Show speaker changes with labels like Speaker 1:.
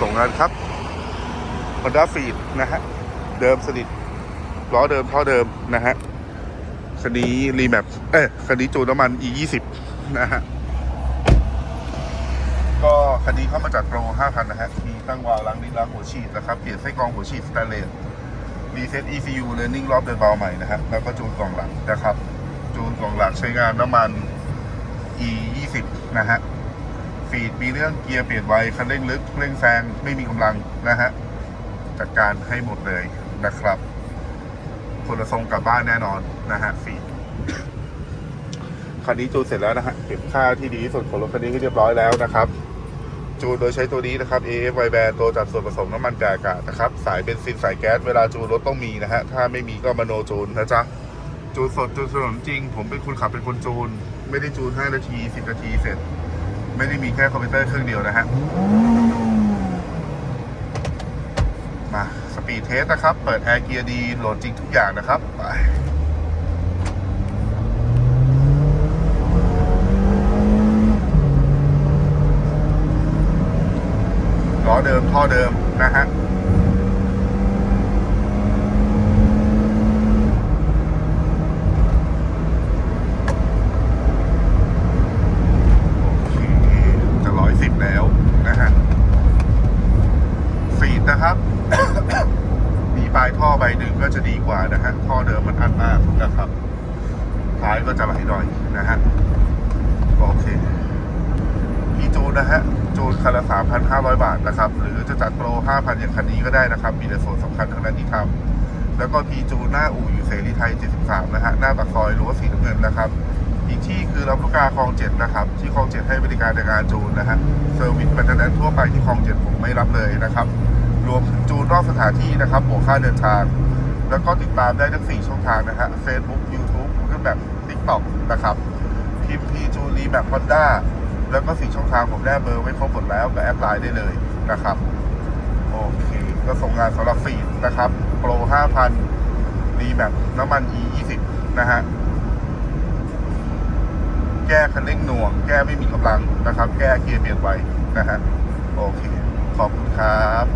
Speaker 1: ส่งงานครับ Honda f e e d นะฮะ เดิมสนิทล้อเดิมท่อเดิมนะฮะคันนี้รีแมปเอ้คันนี้จูนน้ำมัน e 2 0นะฮะ ก็คันนี้เข้ามาจัดโปร5,000นนะฮะ มีตั้งวาล์วล้างลิ้นล้างหัวฉีดนะครับ เปลี่ยนไส้กรองหัวฉีดสแตนเลสรีเซ็ต ECU learning รอบเดินเบาใหม่นะฮะ แล้วก็จูนกล่องหลังนะครับ จูนกล่องหลังใช้งานน้ำมัน e 2 0นะฮะ ฟีดมีเรื่องเกียร์เปลี่ยนไวคันเร่งลึกเร่งแซงไม่มีกำลังนะฮะจัดการให้หมดเลยนะครับคนละทรงกลับบ้านแน่นอนนะฮะฟีดคันนี้จูนเสร็จแล้วนะฮะเก็บค่าที่ดีที่สุดของรถคันนี้ให้เรียบร้อยแล้วนะครับจูนโดยใช้ตัวนี้นะครับ AF y b a n ตัวจัดส่วนผสมน้ำมันแกอากาศนะครับ สายเบนซินสายแก๊สเวลาจูนรถต้องมีนะฮะ ถ้าไม่มีก็มาโนจูนนะจ๊ะ จูนสดจูนสนจริง ผมเป็นคนขับเป็นคนจูน ไม่ได้จูน 5 นาที 10 นาทีเสร็จ ไม่ได้มีแค่คอมพิวเตอร์เครื่องเดียวนะฮะ มาสปีดเทสนะครับ เปิดแอร์เกียร์ดีโหลดจริงทุกอย่างนะครับ ไปล้อเดิมท่อเดิมนะฮะ โอเคจะร้อยสิบแล้วนะฮะ ฟีดนะครับ มีปลายท่อใบหนึ่ง ก็จะดีกว่านะฮะท่อเดิมมันอันมากนะครับท้ายก็จะไหลหน่อยนะฮะโอเคพีจูนนะฮะจูนคันละ3,500 บาทนะครับ หรือจะจัดโปร 5,000 อย่างคันนี้ก็ได้นะครับ มีแต่ส่วนสำคัญทั้งนั้นที่ทำแล้วก็พีจูนหน้าอู่อยู่เสรีไทย 73 นะฮะ หน้าปากซอยรั้วสีน้ำเงินนะครับ อีกที่คือลำลูกกาคลองเจ็ดนะครับ ที่คลองเจ็ดให้บริการในการจูนนะฮะเซอร์วิสแมนเทนแนนทั่วไปที่คลองเจ็ดผมไม่รับเลยนะครับ รวมถึงจูนรอบสถานที่นะครับบวกค่าเดินทาง แล้วก็ติดตามได้ทั้ง 4 ช่องทางนะฮะ Facebook YouTube Google Map TikTok นะครับพิมพ์พีจูรีแบบฮอนด้าแล้วก็ 4 ช่องทางผมได้เบอร์ไว้ครบหมดแล้วก็แอดไลน์ได้เลยนะครับ โอเค ก็ส่งงานสำหรับฟีดนะครับ โปร 5,000รีแบบน้ำมัน E 20นะฮะ แก้คันเร่งหน่วง แก้ไม่มีกำลังนะครับ แก้เกียร์เปลี่ยนไวนะฮะ โอเค ขอบคุณครับ